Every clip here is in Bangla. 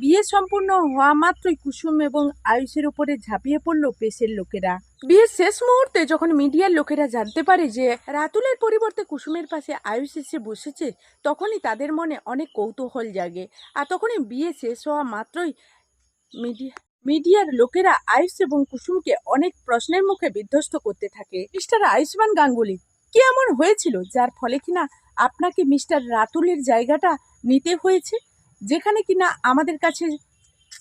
বিয়ে সম্পূর্ণ হওয়া মাত্রই কুসুম এবং আয়ুষের উপরে ঝাঁপিয়ে পড়ল পেশের লোকেরা। বিয়ের শেষ মুহূর্তে যখন মিডিয়ার লোকেরা জানতে পারে যে রাতুলের পরিবর্তে কুসুমের পাশে আয়ুষ এসে বসেছে, তখনই তাদের মনে অনেক কৌতূহল জাগে। আর তখনই বিয়ে শেষ হওয়া মাত্রই মিডিয়া মিডিয়ার লোকেরা আয়ুষ এবং কুসুমকে অনেক প্রশ্নের মুখে বিধ্বস্ত করতে থাকে। মিস্টার আয়ুষ্মান গাঙ্গুলি, কি এমন হয়েছিল যার ফলে কিনা আপনাকে মিস্টার রাতুলের জায়গাটা নিতে হয়েছে? যেখানে কিনা আমাদের কাছে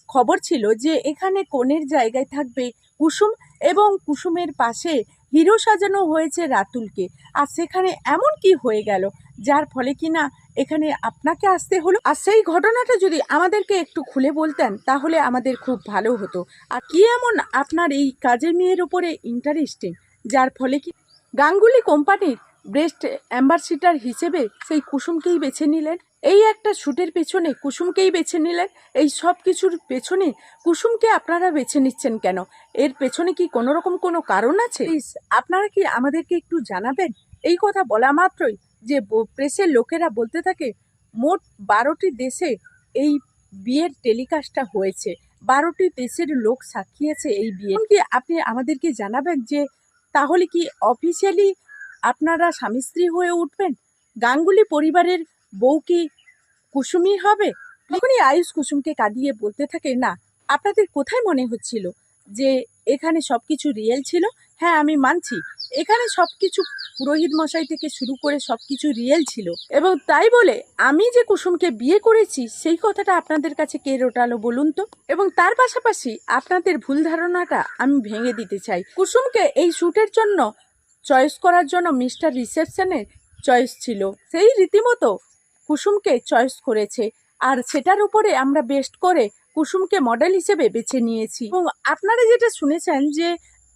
খবর ছিল যে এখানে কোণের জায়গায় থাকবে কুসুম এবং কুসুমের পাশে হিরো সাজানো হয়েছে রাতুলকে। আর সেখানে এমন কি হয়ে গেল, যার ফলে কিনা এখানে আপনাকে আসতে হলো? আর সেই ঘটনাটা যদি আমাদেরকে একটু খুলে বলতেন, তাহলে আমাদের খুব ভালো হতো। আর কি এমন আপনার এই কাজের মেয়ের উপরে ইন্টারেস্টিং যার ফলে কি গাঙ্গুলি কোম্পানির বেস্ট অ্যাম্বাসিডার হিসেবে সেই কুসুমকেই বেছে নিলেন? এই একটা শ্যুটের পেছনে কুসুমকেই বেছে নিলেন এই সব কিছুর পেছনে কুসুমকে আপনারা বেছে নিচ্ছেন কেন? এর পেছনে কি কোনো রকম কোনো কারণ আছে? প্লিজ আপনারা কি আমাদেরকে একটু জানাবেন? এই কথা বলা মাত্রই যে প্রেসের লোকেরা বলতে থাকে, মোট বারোটি দেশে এই বিয়ের টেলিকাস্টটা হয়েছে। বারোটি দেশের লোক সাক্ষী আছে এই বিয়ে কি আপনি আমাদেরকে জানাবেন যে, তাহলে কি অফিসিয়ালি আপনারা স্বামী স্ত্রী হয়ে উঠবেন? গাঙ্গুলি পরিবারের বউ কি কুসুমই হবে? তখনই আয়ুষ কুসুমকে কাঁদিয়ে বলতে থাকে, না, আপনাদের কোথায় মনে হচ্ছিল যে এখানে সব কিছু রিয়েল ছিল? হ্যাঁ আমি মানছি। এখানে সব কিছু পুরোহিত মশাই থেকে শুরু করে সব কিছু রিয়েল ছিল। এবং তাই বলে আমি যে কুসুমকে বিয়ে করেছি, সেই কথাটা আপনাদের কাছে কে রোটালো বলুন তো? এবং তার পাশাপাশি আপনাদের ভুল ধারণাটা আমি ভেঙে দিতে চাই। কুসুমকে এই শ্যুটের জন্য চয়েস করার জন্য মিস্টার রিসেপশনের চয়েস ছিল। সেই রীতিমতো কুসুমকে চয়েস করেছে। আর সেটার উপরে আমরা বেস্ট করে কুসুমকে মডেল হিসেবে বেছে নিয়েছি। এবং আপনারা যেটা শুনেছেন যে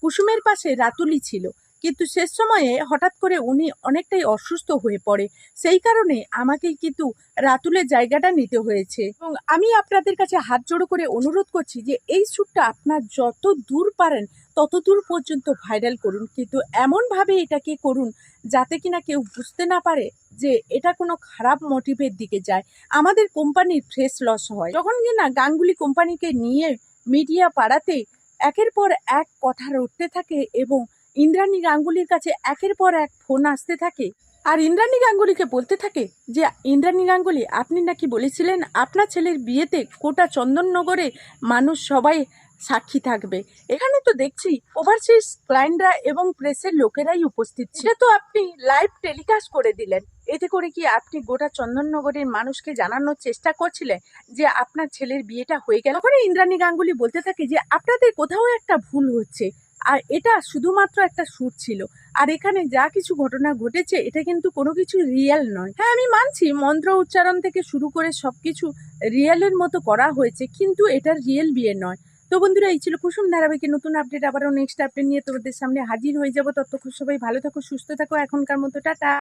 কুসুমের পাশে রাতুলি ছিল, কিন্তু শেষ সময়ে হঠাৎ করে উনি অনেকটাই অসুস্থ হয়ে পড়ে। সেই কারণে আমাকে কিন্তু রাতুলের জায়গাটা নিতে হয়েছে। এবং আমি আপনাদের কাছে হাত জোড়ো করে অনুরোধ করছি যে এই শ্যুটটা আপনার যত দূর পারেন তত দূর পর্যন্ত ভাইরাল করুন। কিন্তু এমনভাবে এটাকে করুন যাতে কিনা কেউ বুঝতে না পারে যে এটা কোনো খারাপ মোটিভের দিকে যায়। আমাদের কোম্পানির ফ্রেশ লস হয়। যখন কিনা গাঙ্গুলি কোম্পানিকে নিয়ে মিডিয়া পাড়াতে একের পর এক কথা রটতে থাকে এবং ইন্দ্রাণী গাঙ্গুলির কাছে একের পর এক ফোন আসতে থাকে, আর ইন্দ্রাণী গাঙ্গুলিকে বলতে থাকে যে, ইন্দ্রাণী গাঙ্গুলি, আপনি নাকি বলেছিলেন আপনার ছেলের বিয়েতে কোটা চন্দননগরে মানুষ সবাই সাক্ষী থাকবে। এখানে তো দেখছি ওভারসিজ ক্লায়েন্টরা এবং প্রেসের লোকেরাই উপস্থিত ছিল। তো আপনি লাইভ টেলিকাস্ট করে দিলেন। এতে করে কি আপনি গোটা চন্দননগরের মানুষকে জানানোর চেষ্টা করছিলেন যে আপনার ছেলের বিয়েটা হয়ে গেল? তখন ইন্দ্রাণী গাঙ্গুলি বলতে থাকে যে আপনাদের কোথাও একটা ভুল হচ্ছে। আর এটা শুধুমাত্র একটা শ্যুট ছিল। আর এখানে যা কিছু ঘটনা ঘটেছে, এটা কিন্তু কোনো কিছু রিয়েল নয়। হ্যাঁ আমি মানছি, মন্ত্র উচ্চারণ থেকে শুরু করে সব কিছু রিয়েলের মতো করা হয়েছে, কিন্তু এটা রিয়েল বিয়ে নয়। তো বন্ধুরা, এই ছিল কুসুম ধারাবাহিকের নতুন আপডেট আবারও নেক্সট আপডেট নিয়ে তোমাদের সামনে হাজির হয়ে যাব। ততক্ষণ সবাই ভালো থাকো, সুস্থ থাকো। এখনকার মতো, টাটা।